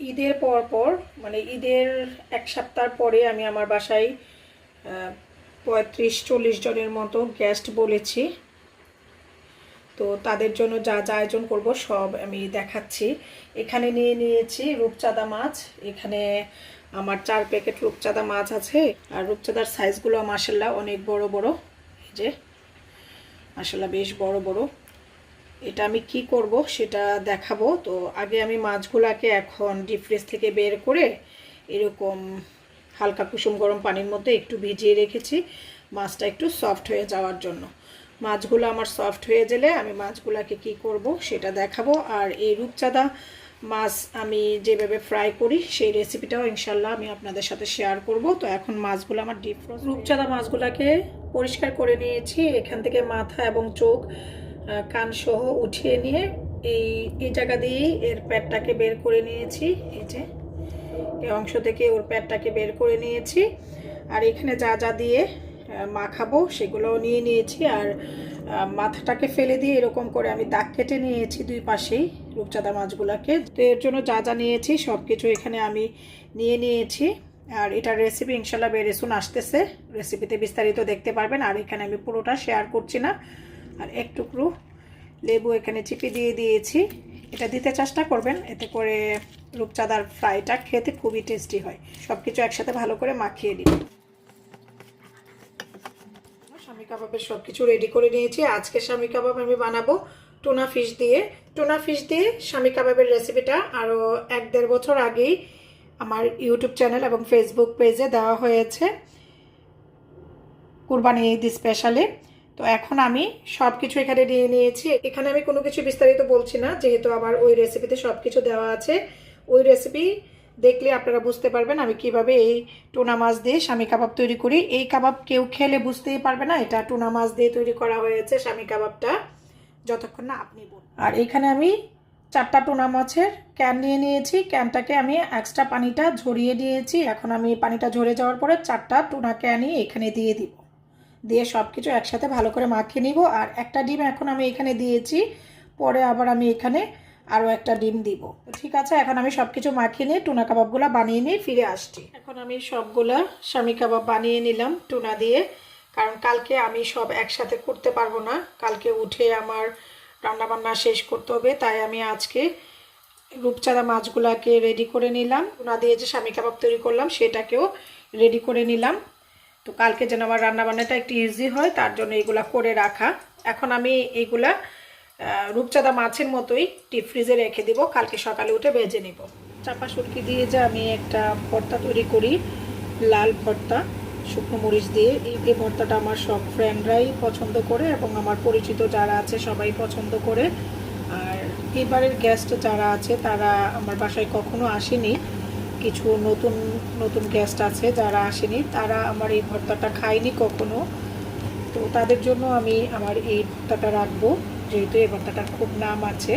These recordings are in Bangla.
ঈদের পর পর মানে ঈদের এক সপ্তাহ পরে আমি আমার বাসায় পঁয়ত্রিশ, চল্লিশ জনের মতো গেস্ট বলেছি। তো তাদের জন্য যা যা আয়োজন করব সব আমি দেখাচ্ছি। এখানে নিয়ে নিয়েছি রূপচাঁদা মাছ, এখানে আমার চার প্যাকেট রূপচাঁদা মাছ আছে। আর রূপচাঁদার সাইজগুলো মাসাল্লাহ অনেক বড় বড়। এই যে মাসাল্লাহ বেশ বড় বড়। এটা আমি কি করব সেটা দেখাবো। তো আগে আমি মাছগুলাকে এখন ডিপ ফ্রিজ থেকে বের করে এরকম হালকা কুসুম গরম পানির মধ্যে একটু ভিজিয়ে রেখেছি মাছটা একটু সফট হয়ে যাওয়ার জন্য। মাছগুলো আমার সফট হয়ে গেলে আমি মাছগুলাকে কি করব সেটা দেখাবো। আর এই রূপচাঁদা মাছ আমি যেভাবে ফ্রাই করি সেই রেসিপিটাও ইনশাল্লাহ আমি আপনাদের সাথে শেয়ার করব। তো এখন মাছগুলো আমার ডিপ রূপচাঁদা মাছগুলোকে পরিষ্কার করে নিয়েছি। এখান থেকে মাথা এবং চোখ আহ, কান সহ উঠিয়ে নিয়ে এই এই জায়গা দিয়েই এর প্যাটটাকে বের করে নিয়েছি। এই যে এই অংশ থেকে ওর প্যাটটাকে বের করে নিয়েছি। আর এখানে যা যা দিয়ে মাখাবো সেগুলোও নিয়ে নিয়েছি। আর মাথাটাকে ফেলে দিয়ে এরকম করে আমি দাগ কেটে নিয়েছি দুই পাশেই রূপচাঁদা মাছগুলোকে। তো এর জন্য যা যা নিয়েছি সব কিছু এখানে আমি নিয়ে নিয়েছি। আর এটার রেসিপি ইনশাল্লাহ বেরেসুন আসতেছে। রেসিপিতে বিস্তারিত দেখতে পারবেন। আর এখানে আমি পুরোটা শেয়ার করছি না। আর এক টুকরো লেবু এখানে চিপে দিয়ে দিয়েছি। এটা দিতে চেষ্টা করবেন, এতে করে রূপচাঁদার ফ্রাইটা খেতে খুবই টেস্টি হয়। সব কিছু একসাথে ভালো করে মাখিয়ে দিন স্বামী কাবাবের সব কিছু রেডি করে নিয়েছি। আজকে স্বামী কাবাব আমি বানাবো টুনা ফিশ দিয়ে। টুনা ফিশ দিয়ে স্বামী কাবাবের রেসিপিটা আরও এক দেড় বছর আগেই আমার ইউটিউব চ্যানেল এবং ফেসবুক পেজে দেওয়া হয়েছে। কুরবানি ঈদ স্পেশালে তো এখন আমি সব কিছু এখানে নিয়ে নিয়েছি। এখানে আমি কোনো কিছু বিস্তারিত বলছি না, যেহেতু আমার ওই রেসিপিতে সব কিছু দেওয়া আছে। ওই রেসিপি দেখলে আপনারা বুঝতে পারবেন আমি কীভাবে এই টুনা মাছ দিয়ে স্বামী কাবাব তৈরি করি। এই কাবাব কেউ খেলে বুঝতেই পারবে না, এটা টুনা মাছ দিয়ে তৈরি করা হয়েছে স্বামী কাবাবটা, যতক্ষণ না আপনি বলুন। আর এখানে আমি চারটা টুনা মাছের ক্যান নিয়ে নিয়েছি। ক্যানটাকে আমি এক্সট্রা পানিটা ঝরিয়ে নিয়েছি। এখন আমি পানিটা ঝরে যাওয়ার পরে চারটা টুনা ক্যানই এখানে দিয়ে দিব। দিয়ে সব কিছু একসাথে ভালো করে মাখিয়ে নিব। আর একটা ডিম এখন আমি এখানে দিয়েছি। পরে আবার আমি এখানে আরও একটা ডিম দিব। ঠিক আছে, এখন আমি সব কিছু মাখিয়ে নিয়ে টুনা কাবাবগুলো বানিয়ে নিয়ে ফিরে আসছি। এখন আমি সবগুলা স্বামী কাবাব বানিয়ে নিলাম টুনা দিয়ে। কারণ কালকে আমি সব একসাথে করতে পারব না। কালকে উঠে আমার রান্নাবান্না শেষ করতে হবে, তাই আমি আজকে রূপচাঁদা মাছগুলাকে রেডি করে নিলাম। টুনা দিয়ে যে স্বামী কাবাব তৈরি করলাম, সেটাকেও রেডি করে নিলাম। তো কালকে যেন আমার রান্নাবান্নাটা একটু ইজি হয়, তার জন্য এগুলা করে রাখা। এখন আমি এইগুলা রূপচাঁদা মাছের মতোই ডিপ ফ্রিজে রেখে দিব, কালকে সকালে উঠে ভেজে নিব। চাপা সুটকি দিয়ে যে আমি একটা ভর্তা তৈরি করি, লাল ভর্তা, শুকনো মরিচ দিয়ে। এই এই ভর্তাটা আমার সব ফ্রেন্ডরাই পছন্দ করে এবং আমার পরিচিত যারা আছে সবাই পছন্দ করে। আর এবারের গেস্ট যারা আছে তারা আমার বাসায় কখনো আসেনি। কিছু নতুন নতুন গেস্ট আছে যারা আসেনি, তারা আমার এই ভর্তাটা খায়নি কখনো। তো তাদের জন্য আমি আমার এই ভর্তাটা রাখব, যেহেতু এই ভর্তাটার খুব নাম আছে।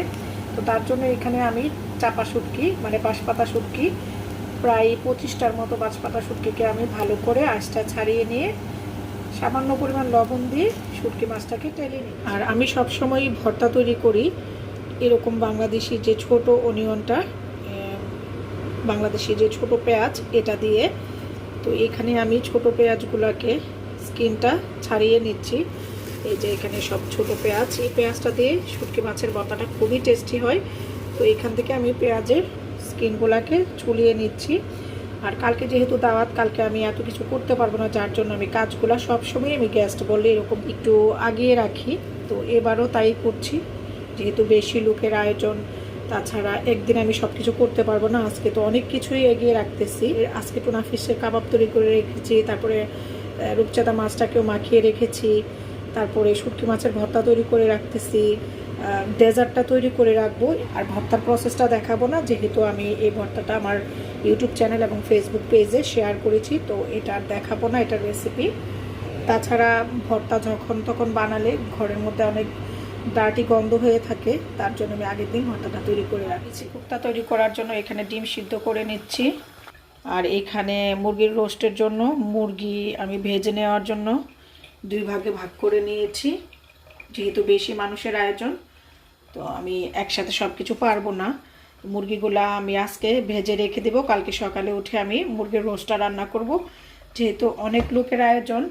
তো তার জন্য এখানে আমি চাপা শুটকি মানে বাঁশপাতা শুটকি, প্রায় পঁচিশটার মতো বাঁশপাতা শুটকিকে আমি ভালো করে আঁশটা ছাড়িয়ে নিয়ে সামান্য পরিমাণ লবণ দিয়ে শুটকি মাছটাকে টেলে নিই। আর আমি সবসময় ভর্তা তৈরি করি, এরকম বাংলাদেশি যে ছোট অনিয়নটা বাংলাদেশি যে ছোট পেঁয়াজ, এটা দিয়ে। তো এখানে আমি ছোট পেঁয়াজগুলোকে স্কিনটা ছাড়িয়ে নিচ্ছি। এই যে এখানে সব ছোট পেঁয়াজ। এই পেঁয়াজটা দিয়ে শুটকি মাছের বতাটা খুবই টেস্টি হয়। তো এখান থেকে আমি পেঁয়াজের স্কিনগুলোকে ছুলিয়ে নিচ্ছি। আর কালকে যেহেতু দাওয়াত, কালকে আমি এত কিছু করতে পারব না, যার জন্য আমি কাজগুলো সবসময় আমি গেস্ট বললে এরকম একটু আগিয়ে রাখি। তো এবারও তাই করছি। যেহেতু বেশি লোকের আয়োজন তাছাড়া একদিন আমি সব কিছু করতে পারব না, আজকে তো অনেক কিছুই এগিয়ে রাখতেছি। আজকে টুনা ফিশের কাবাব তৈরি করে রেখেছি, তারপরে রূপচাঁদা মাছটাকেও মাখিয়ে রেখেছি, তারপরে শুটকি মাছের ভর্তা তৈরি করে রাখতেছি ডেজার্টটা তৈরি করে রাখব, আর ভর্তার প্রসেসটা দেখাবো না, যেহেতু আমি এই ভর্তাটা আমার ইউটিউব চ্যানেল এবং ফেসবুক পেজে শেয়ার করেছি, তো এটা দেখাবো না এটার রেসিপি তাছাড়া ভর্তা যখন তখন বানালে ঘরের মধ্যে অনেক ডার্টি গন্ধ হয়ে থাকে, তার জন্য আমি আগের দিন ভর্তাটা তৈরি করে রাখছি। কুকটা তৈরি করার জন্য এখানে ডিম সিদ্ধ করে নিচ্ছি। আর এখানে মুরগির রোস্টের জন্য মুরগি আমি ভেজে নেওয়ার জন্য দুই ভাগে ভাগ করে নিয়েছি। যেহেতু বেশি মানুষের আয়োজন, তো আমি একসাথে সব কিছু পারব না। মুরগিগুলা আমি আজকে ভেজে রেখে দেবো, কালকে সকালে উঠে আমি মুরগির রোস্টটা রান্না করব। যেহেতু অনেক লোকের আয়োজন,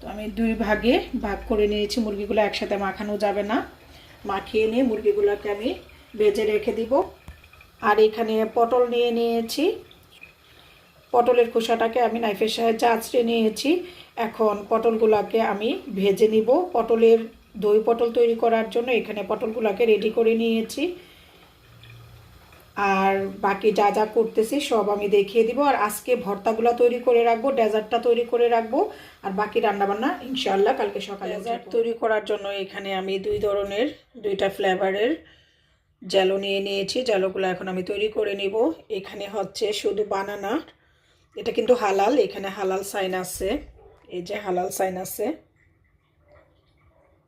তো আমি দুই ভাগে ভাগ করে নিয়েছি, মুরগিগুলো একসাথে মাখানো যাবে না। মাখিয়ে নিয়ে মুরগিগুলোকে আমি ভেজে রেখে দিব। আর এখানে পটল নিয়ে নিয়েছি। পটলের খোসাটাকে আমি নাইফের সাহায্যে আঁচড়ে নিয়েছি। এখন পটলগুলোকে আমি ভেজে নিব। পটলের দই পটল তৈরি করার জন্য এখানে পটলগুলোকে রেডি করে নিয়েছি। আর বাকি যা যা করতেছি সব আমি দেখিয়ে দিব। আর আজকে ভর্তাগুলো তৈরি করে রাখব ডেজার্টটা তৈরি করে রাখব। আর বাকি রান্নাবান্না ইনশাল্লাহ কালকে সকালে ডেজার্ট তৈরি করার জন্য এখানে আমি দুই ধরনের দুইটা ফ্লেভারের জ্যালো নিয়ে নিয়েছি। জ্যালোগুলো এখন আমি তৈরি করে নিব। এখানে হচ্ছে শুধু বানানা এটা কিন্তু হালাল এখানে হালাল সাইন আছে। এই যে হালাল সাইন আছে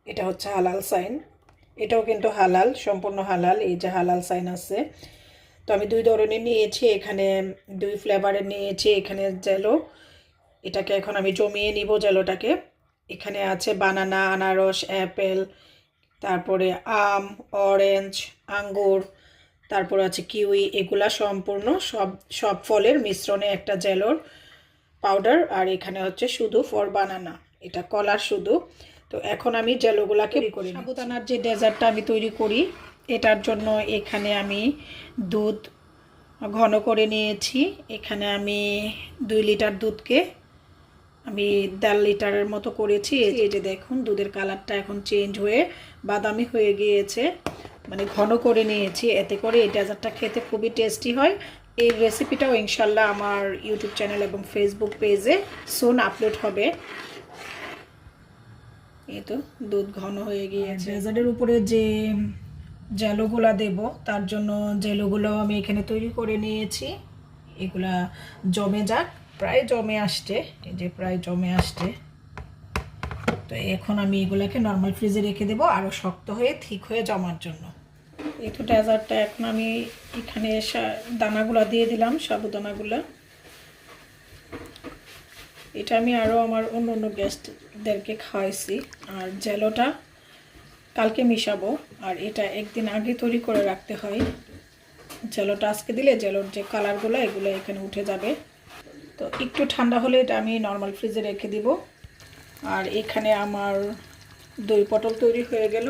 এটা হচ্ছে হালাল সাইন। এটাও কিন্তু হালাল সম্পূর্ণ হালাল এই যে হালাল সাইন আছে। তো আমি দুই ধরনের নিয়েছি এখানে দুই ফ্লেভারের নিয়েছি এখানে জেলো এটাকে এখন আমি জমিয়ে নিব জেলোটাকে। এখানে আছে বানানা আনারস অ্যাপেল তারপরে আম অরেঞ্জ আঙ্গুর তারপর আছে কিউই এগুলা সম্পূর্ণ সব সব ফলের মিশ্রণে একটা জেলোর পাউডার আর এখানে হচ্ছে শুধু ফর বানানা এটা কলার শুধু। তো এখন আমি জেলোগুলাকে করি সাবুদানার যে ডেজার্টটা আমি তৈরি করি এটার জন্য এখানে আমি দুধ ঘন করে নিয়েছি। এখানে আমি দুই লিটার দুধকে আমি দেড় লিটারের মতো করেছি। এই যে দেখুন, দুধের কালারটা এখন চেঞ্জ হয়ে বাদামি হয়ে গিয়েছে। মানে ঘন করে নিয়েছি। এতে করে এই ডেজার্টটা খেতে খুবই টেস্টি হয়। এই রেসিপিটাও ইনশাল্লাহ আমার ইউটিউব চ্যানেল এবং ফেসবুক পেজে সোন আপলোড হবে। এই তো, দুধ ঘন হয়ে গিয়েছে। ডেজার্টের উপরে যে জেলোগুলা দেব। তার জন্য জেলোগুলো আমি এখানে তৈরি করে নিয়েছি। এগুলা জমে যাক। প্রায় জমে আসছে। এই যে প্রায় জমে আসছে। তো এখন আমি এগুলাকে নর্মাল ফ্রিজে রেখে দেবো। আরও শক্ত হয়ে ঠিক হয়ে জমার জন্য। তো ডেজার্টটা এখন আমি এখানে দানাগুলো দিয়ে দিলাম, সাবুদানাগুলো। এটা আমি আরও আমার অন্য অন্য গেস্টদেরকে খাওয়াইছি। আর জেলোটা কালকে মিশাবো, আর এটা একদিন আগে তৈরি করে রাখতে হয়। জেলোটা আজকে দিলে জেলোর যে কালারগুলো, এগুলো এখানে উঠে যাবে। তো একটু ঠান্ডা হলে এটা আমি নর্মাল ফ্রিজে রেখে দিব। আর এখানে আমার দই পটল তৈরি হয়ে গেল।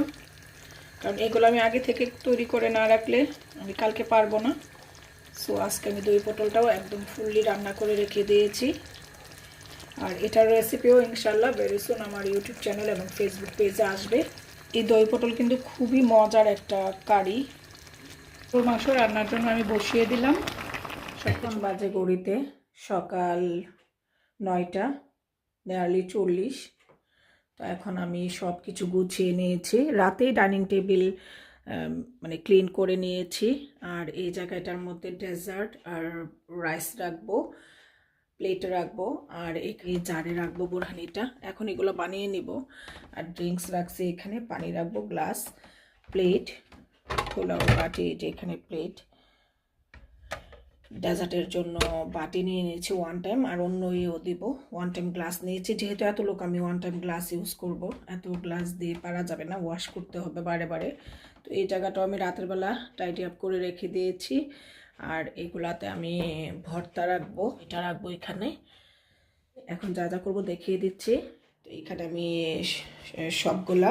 কারণ এগুলো আমি আগে থেকে তৈরি করে না রাখলে আমি কালকে পারব না। সো আজকে আমি দই পটলটাও একদম ফুললি রান্না করে রেখে দিয়েছি। আর এটার রেসিপিও ইনশাল্লাহ বেরিসুন আমার ইউটিউব চ্যানেল এবং ফেসবুক পেজে আসবে। এই দই পটল কিন্তু খুবই মজার একটা কারি। তোর মাংস রান্নার জন্য আমি বসিয়ে দিলাম। এখন বাজে গড়িতে, সকাল নয়টা নিয়ারলি চল্লিশ। তো এখন আমি সব কিছু গুছিয়ে নিয়েছি। রাতেই ডাইনিং টেবিল মানে ক্লিন করে নিয়েছি। আর এই জায়গাটার মধ্যে ডেজার্ট আর রাইস রাখব। প্লেটে রাখব, আর এই জারে রাখব বোরহানিটা। এখন এগুলো বানিয়ে নিব। আর ড্রিঙ্কস রাখছি এখানে, পানি রাখব গ্লাস প্লেট খোলা বাটি যে এখানে প্লেট ডেজার্টের জন্য বাটি নিয়ে নিয়েছি ওয়ান টাইম আর অন্য ইয়েও দিব। ওয়ান টাইম গ্লাস নিয়েছি, যেহেতু এত লোক, আমি ওয়ান টাইম গ্লাস ইউজ করব। এত গ্লাস দিয়ে পারা যাবে না ওয়াশ করতে হবে বারে বারে। তো এই জায়গাটাও আমি রাতের বেলা টাইডি আপ করে রেখে দিয়েছি। আর এগুলাতে আমি ভর্তা রাখব, এটা রাখব এখানে। এখন যা যা করব দেখিয়ে দিচ্ছি। তো এখানে আমি সবগুলা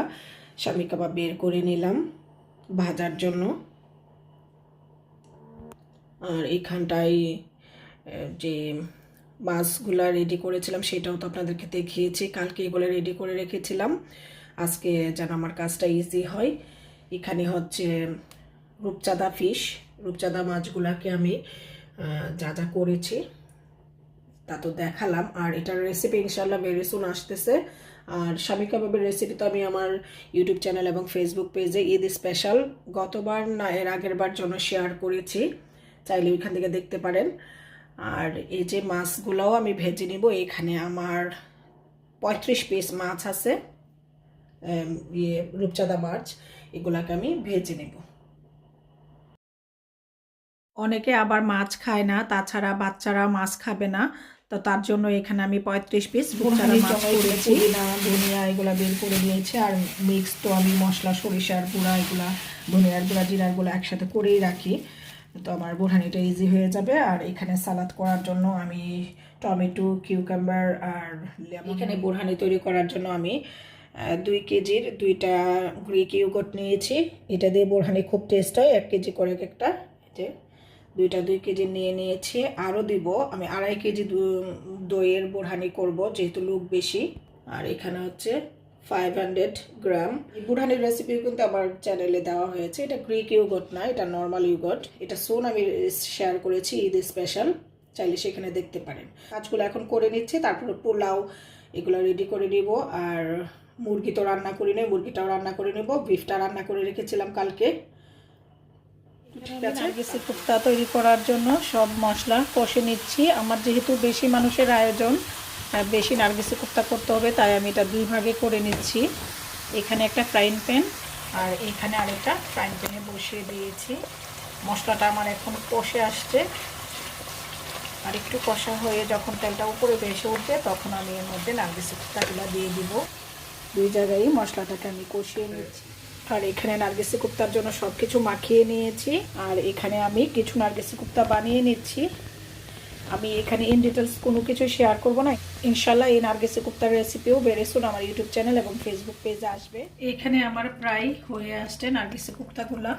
স্বামী কাবাব বের করে নিলাম ভাজার জন্য। আর এইখানটায় যে মাছগুলা রেডি করেছিলাম সেটাও তো আপনাদেরকে দেখিয়েছি। কালকে এগুলো রেডি করে রেখেছিলাম। আজকে যেন আমার কাজটা ইজি হয়। এখানে হচ্ছে রূপচাঁদা ফিশ রূপচাঁদা মাছগুলাকে আমি যা যা করেছি, তা তো দেখালাম। আর এটার রেসিপি ইনশাল্লাহ ভেরি সুন আসতেছে। আর স্বামী কাবাবের রেসিপি তো আমি আমার ইউটিউব চ্যানেল এবং ফেসবুক পেজে ঈদ স্পেশাল গতবার না, এর আগের বার জন্য শেয়ার করেছি। চাইলে ওইখান থেকে দেখতে পারেন। আর এই যে মাছগুলোও আমি ভেজে নিব। এখানে আমার পঁয়ত্রিশ পিস মাছ আছে ইয়ে রূপচাঁদা মাছ। এগুলাকে আমি ভেজে নেব। অনেকে আবার মাছ খায় না তাছাড়া বাচ্চারা মাছ খাবে না। তো তার জন্য এখানে আমি পঁয়ত্রিশ পিস ধনিয়া এগুলো বের করে নিয়েছি আর মিক্স তো আমি মশলা সরিষার গুঁড়া এগুলা ধনিয়ার গুঁড়া জিরার গুঁড়া একসাথে করেই রাখি। তো আমার বোরহানিটা ইজি হয়ে যাবে। আর এখানে সালাদ করার জন্য আমি টমেটো কিউকাম্বার আর এখানে বোরহানি তৈরি করার জন্য আমি দুই কেজির দুইটা গ্রিক ইউগট নিয়েছি। এটা দিয়ে বোরহানি খুব টেস্ট হয়। এক কেজি করে এক একটা এই যে। দুইটা দুই কেজি নিয়ে নিয়েছি, আরও দিব। আমি আড়াই কেজি দইয়ের বোরহানি করব, যেহেতু লোক বেশি। আর এখানে হচ্ছে ফাইভ হান্ড্রেড গ্রাম। বুড়ানির রেসিপি কিন্তু আমার চ্যানেলে দেওয়া হয়েছে। এটা গ্রিক ইউগট না, এটা নর্মাল ইউগট এটা সোন আমি শেয়ার করেছি ঈদ স্পেশাল চাইলে সেখানে দেখতে পারেন। কাজগুলো এখন করে নিচ্ছে, তারপরে পোলাও, এগুলো রেডি করে নিব। আর মুরগি তো রান্না করি নেই, মুরগিটাও রান্না করে নেব। বিফটা রান্না করে রেখেছিলাম কালকে। ঠিক আছে? তৈরি করার জন্য সব মশলা কষে নিচ্ছি। আমার যেহেতু বেশি মানুষের আয়োজন আহ, বেশি নার্গিসের কুপ্তা করতে হবে তাই আমি এটা দুই ভাগে করে নিচ্ছি। এখানে একটা ফ্রাইং প্যান আর এখানে আরেকটা ফ্রাইং প্যানে বসিয়ে দিয়েছি। মশলাটা আমার এখন কষে আসছে। আর একটু কষা হয়ে যখন তেলটা উপরে ভেসে উঠবে তখন আমি এর মধ্যে নার্গিসের কুপ্তাগুলো দিয়ে দিব। দুই জায়গায় মশলাটাকে আমি কষিয়ে নিচ্ছি। আর এখানে নার্গিসি কুপ্তার জন্য সব কিছু মাখিয়ে নিয়েছি। আর এখানে আমি কিছু নার্গিসি কুপ্তা বানিয়ে নিচ্ছি। আমি এখানে ইন ডিটেলস কোনো কিছু শেয়ার করব না। ইনশাল্লাহ এই নার্গিসি কুপ্তার রেসিপিও বেড়েছুন আমার ইউটিউব চ্যানেল এবং ফেসবুক পেজে আসবে। এখানে আমার প্রায় হয়ে আসছে নার্গিসি কুপ্তাগুলা।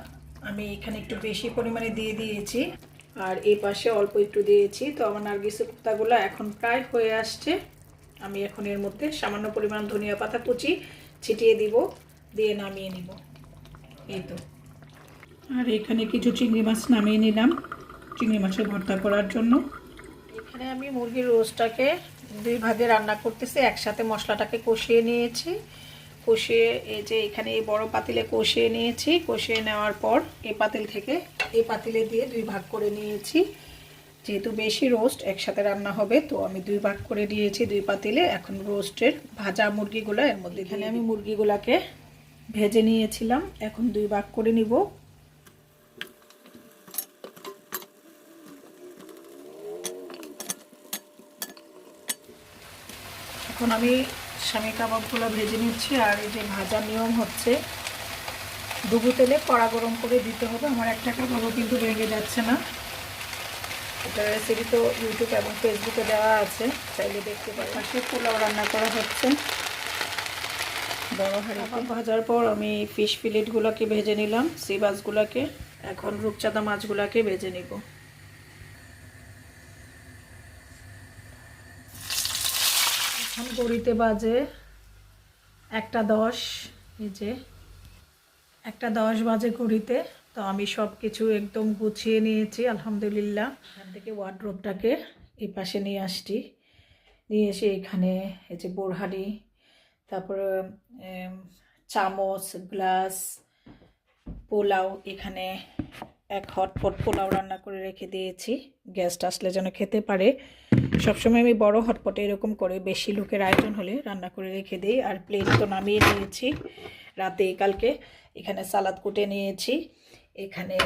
আমি এখানে একটু বেশি পরিমাণে দিয়ে দিয়েছি। আর এই পাশে অল্প একটু দিয়েছি। তো আমার নার্গিসি কুপ্তাগুলো এখন প্রায় হয়ে আসছে। আমি এখন এর মধ্যে সামান্য পরিমাণ ধনিয়া পাতা কুচি ছিটিয়ে দিব। দিয়ে নামিয়ে নিব। এই তো। আর এখানে কিছু চিংড়ি মাছ নামিয়ে নিলাম চিংড়ি মাছের ভর্তা করার জন্য। এখানে আমি মুরগির রোস্টটাকে দুই ভাগে রান্না করতেছি একসাথে মশলাটাকে কষিয়ে নিয়েছি। কষিয়ে এই যে এখানে এই বড় পাতিলে কষিয়ে নিয়েছি কষিয়ে নেওয়ার পর এই পাতিল থেকে এই পাতিলে দিয়ে দুই ভাগ করে নিয়েছি। যেহেতু বেশি রোস্ট একসাথে রান্না হবে তো আমি দুই ভাগ করে দিয়েছি দুই পাতিলে। এখন রোস্টের ভাজা মুরগিগুলো এর মধ্যে এখানে আমি মুরগিগুলাকে ভেজে নিয়েছিলাম। এখন দুই ভাগ করে নিব। এখন আমি স্বামী কাবাবগুলো ভেজে নিচ্ছি, আর এই যে ভাজার নিয়ম হচ্ছে ডুবু তেলে কড়া গরম করে দিতে হবে। আমার একটা কাবাবও কিন্তু ভেঙে যাচ্ছে না। এটা রেসিপি তো ইউটিউব এবং ফেসবুকে দেওয়া আছে, চাইলে দেখতে পারি পাশে পোলাও রান্না করা হচ্ছে। বড় হাঁড়ি ভাজার পর আমি ফিশ ফিলেটগুলোকে ভেজে নিলাম সি মাছগুলোকে এখন রূপচাঁদা মাছগুলোকে ভেজে নিব। এখন গড়িতে বাজে একটা দশ, এই যে একটা দশ বাজে ঘড়িতে তো আমি সব কিছু একদম গুছিয়ে নিয়েছি, আলহামদুলিল্লাহ। এখান থেকে ওয়ার্ড্রোবটাকে এই পাশে নিয়ে আসছি। নিয়ে এসে এখানে এই যে বোরহানি তারপরে চামচ, গ্লাস, পোলাও, এখানে এক হটপট পোলাও রান্না করে রেখে দিয়েছি। গ্যাসটা আসলে যেন খেতে পারে। সবসময় আমি বড় হটপটে এরকম করে বেশি লোকের আয়োজন হলে রান্না করে রেখে দিই। আর প্লেট তো নামিয়ে নিয়েছি রাতে, কালকে। এখানে সালাদ কুটে নিয়েছি। এখানে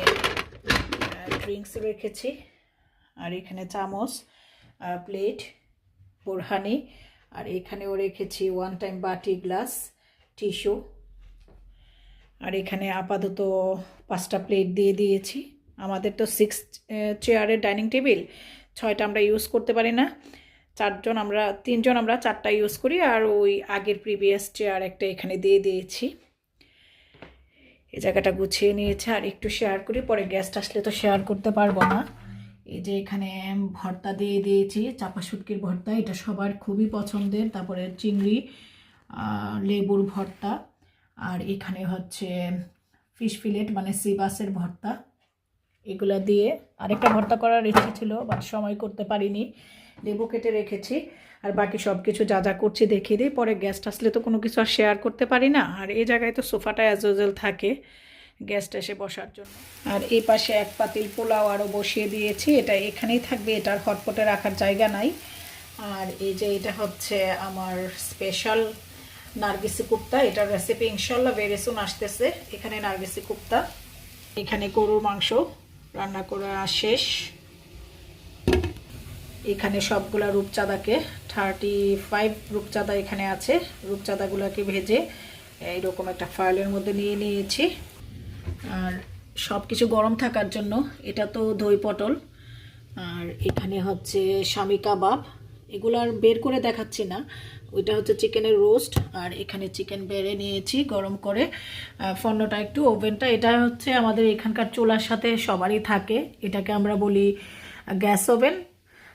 ড্রিঙ্কস রেখেছি। আর এখানে চামচ প্লেট বোরহানি। আর এখানেও রেখেছি ওয়ান টাইম বাটি গ্লাস টিস্যু আর এখানে আপাতত পাঁচটা প্লেট দিয়ে দিয়েছি। আমাদের তো সিক্স চেয়ারের ডাইনিং টেবিল ছয়টা আমরা ইউজ করতে পারি না। চারজন আমরা, তিনজন আমরা চারটা ইউজ করি আর ওই আগের প্রিভিয়াস চেয়ার একটা এখানে দিয়ে দিয়েছি। এই জায়গাটা গুছিয়ে নিয়েছে আর একটু শেয়ার করি, পরে গ্যাসটা আসলে তো শেয়ার করতে পারব না। এই যে এখানে ভর্তা দিয়ে দিয়েছি, চাপা শুটকির ভর্তা, এটা সবার খুবই পছন্দের। তারপরে চিংড়ি লেবুর ভর্তা, আর এখানে হচ্ছে ফিশ ফিলেট মানে সিবাসের ভর্তা। এগুলা দিয়ে আরেকটা ভর্তা করার ইচ্ছে ছিল, বাট সময় করতে পারিনি। লেবু কেটে রেখেছি, আর বাকি সব কিছু যা যা করছি দেখিয়ে দিই। পরে গ্যাসটা আসলে তো কোনো কিছু আর শেয়ার করতে পারি না। আর এই জায়গায় তো সোফাটা অ্যাজ ইউজুয়াল থাকে। গ্যাসটা এসে বসার জন্য। আর এই পাশে এক পাতিল পোলাও আরও বসিয়ে দিয়েছি। এটা এখানেই থাকবে, এটার হটপটে রাখার জায়গা নাই। আর এই যে এটা হচ্ছে আমার স্পেশাল নার্গিসি কুপ্তা, এটার রেসিপি ইনশাল্লাহ ভেরি সুন আসতেছে। এখানে নার্গিসি কুপ্তা, এখানে গরুর মাংস, রান্না করা শেষ। এখানে সবগুলা রূপচাঁদাকে থার্টি ফাইভ রূপচাঁদা এখানে আছে। রূপচাঁদাগুলোকে ভেজে এইরকম একটা ফাইলের মধ্যে নিয়ে নিয়েছি। আর সব কিছু গরম থাকার জন্য এটা তো দই পটল। আর এখানে হচ্ছে স্বামী কাবাব। এগুলো আর বের করে দেখাচ্ছি না। ওইটা হচ্ছে চিকেনের রোস্ট। আর এখানে চিকেন বেড়ে নিয়েছি গরম করে। আহ, ফর্নটা একটু ওভেনটা। এটা হচ্ছে আমাদের এখানকার চুলার সাথে সবারই থাকে। এটাকে আমরা বলি গ্যাস ওভেন।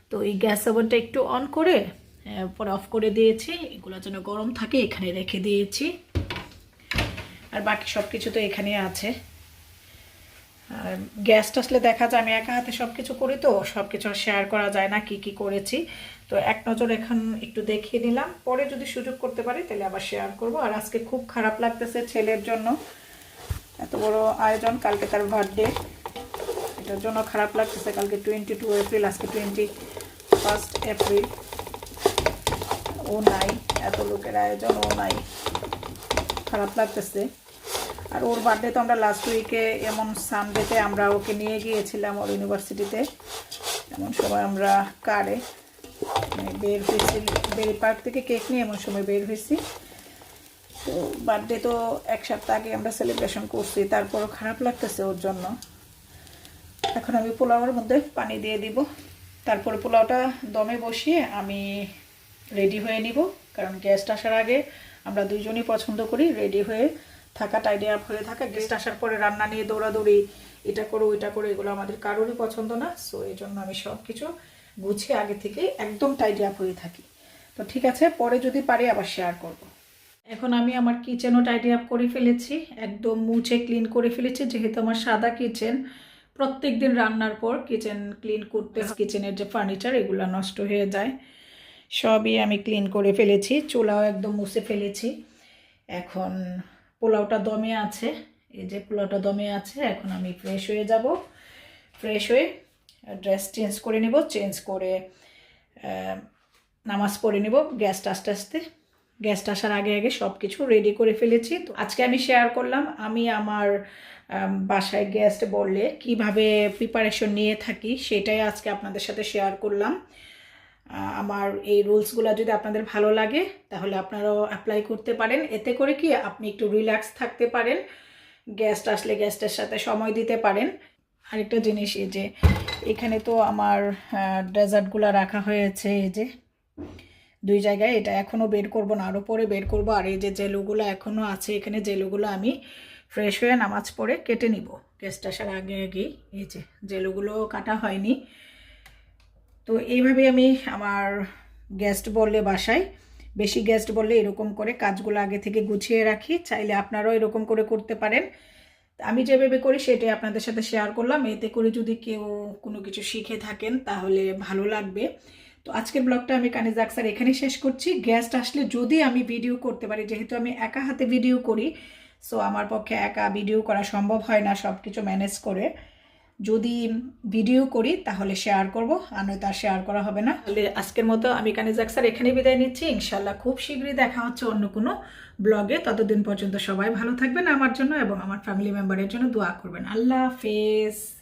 তো এই গ্যাস ওভেনটা একটু অন করে পরে অফ করে দিয়েছি। এগুলো যেন গরম থাকে এখানে রেখে দিয়েছি। আর বাকি সব কিছু তো এখানে আছে। আর আসলে দেখা যায় আমি একা হাতে সব কিছু করি তো সব কিছু শেয়ার করা যায় না কি কি করেছি। তো এক নজর এখন একটু দেখিয়ে নিলাম। পরে যদি সুযোগ করতে পারি তাহলে আবার শেয়ার করব। আর আজকে খুব খারাপ লাগতেছে ছেলের জন্য। এত বড় আয়োজন, কালকে তার বার্থডে এটার জন্য খারাপ লাগতেছে। কালকে টোয়েন্টি টু এপ্রিল আজকে টোয়েন্টি ফার্স্ট এপ্রিল ও নাই, এত লোকের আয়োজন, ও নাই। খারাপ লাগতেছে। আর ওর বার্থডে তো আমরা লাস্ট উইকে এমন সানডেতে আমরা ওকে নিয়ে গিয়েছিলাম ওর ইউনিভার্সিটিতে এমন সময় আমরা কারে মানে বের হয়েছি, বেরি পার্ক থেকে কেক নিয়ে এমন সময় বের হয়েছি। তো বার্থডে তো এক সপ্তাহ আগে আমরা সেলিব্রেশন করছি, তারপরও খারাপ লাগতেছে ওর জন্য। এখন আমি পোলাওয়ের মধ্যে পানি দিয়ে দিব। তারপরে পোলাওটা দমে বসিয়ে আমি রেডি হয়ে নিব, কারণ গ্যাসটা আসার আগে আমরা দুইজনই পছন্দ করি রেডি হয়ে থাকা টাইডি আপ হয়ে থাকা গেস্ট আসার পরে রান্না নিয়ে দৌড়াদৌড়ি, এটা করো, ওইটা করো, এগুলো আমাদের কারোরই পছন্দ না সো এই জন্য আমি সব কিছু গুছিয়ে আগে থেকে একদম টাইডি আপ হয়ে থাকি। তো ঠিক আছে, পরে যদি পারি আবার শেয়ার করব। এখন আমি আমার কিচেনও টাইডি আপ করে ফেলেছি, একদম মুছে ক্লিন করে ফেলেছি, যেহেতু আমার সাদা কিচেন প্রত্যেক দিন রান্নার পর কিচেন ক্লিন করতে কিচেনের যে ফার্নিচার এগুলো নষ্ট হয়ে যায়। সবই আমি ক্লিন করে ফেলেছি, চুলাও একদম মুছে ফেলেছি। এখন পোলাওটা দমে আছে। এই যে পোলাওটা দমে আছে, এখন আমি ফ্রেশ হয়ে যাব। ফ্রেশ হয়ে ড্রেস চেঞ্জ করে নিব চেঞ্জ করে নামাজ পড়ে নিব গ্যাসটা আস্তে আস্তে। গ্যাসটা আসার আগে আগে সব কিছু রেডি করে ফেলেছি। তো আজকে আমি শেয়ার করলাম, আমি আমার বাসায় গেস্ট বললে কীভাবে প্রিপারেশন নিয়ে থাকি সেটাই আজকে আপনাদের সাথে শেয়ার করলাম। আমার এই রুলসগুলো যদি আপনাদের ভালো লাগে, তাহলে আপনারাও অ্যাপ্লাই করতে পারেন। এতে করে কি আপনি একটু রিল্যাক্স থাকতে পারেন গেস্ট আসলে গেস্টের সাথে সময় দিতে পারেন। আরেকটা জিনিস, এই যে এখানে তো আমার ডেজার্টগুলো রাখা হয়েছে, এই যে দুই জায়গায়, এটা এখনও বের করব না আরও পরে বের করব। আর এই যে জেলুগুলো এখনও আছে, এখানে জেলুগুলো আমি ফ্রেশ হয়ে নামাজ পড়ে কেটে নিব। গেস্ট আসার আগে আগেই, এই যে জেলুগুলো কাটা হয়নি। তো এইভাবে আমি আমার গেস্ট বললে বাসায়। বেশি গেস্ট বললে এরকম করে কাজগুলো আগে থেকে গুছিয়ে রাখি। চাইলে আপনারাও এরকম করে করতে পারেন। আমি যেভাবে করি সেটাই আপনাদের সাথে শেয়ার করলাম। এতে করে যদি কেউ কোনো কিছু শিখে থাকেন তাহলে ভালো লাগবে। তো আজকের ব্লগটা আমি কানিজ আকসার এখানে শেষ করছি। গেস্ট আসলে যদি আমি ভিডিও করতে পারি, যেহেতু আমি একা হাতে ভিডিও করি সো আমার পক্ষে একা ভিডিও করা সম্ভব হয় না সব কিছু ম্যানেজ করে। যদি ভিডিও করি, তাহলে শেয়ার করব। আর নয় তার শেয়ার করা হবে না। তাহলে আজকের মতো আমি কানিজ আকসার এখানে বিদায় নিচ্ছি। ইনশাল্লাহ খুব শীঘ্রই দেখা হচ্ছে অন্য কোনো ব্লগে। ততদিন পর্যন্ত সবাই ভালো থাকবেন আমার জন্য এবং আমার ফ্যামিলি মেম্বারের জন্য দোয়া করবেন। আল্লাহ হাফেজ।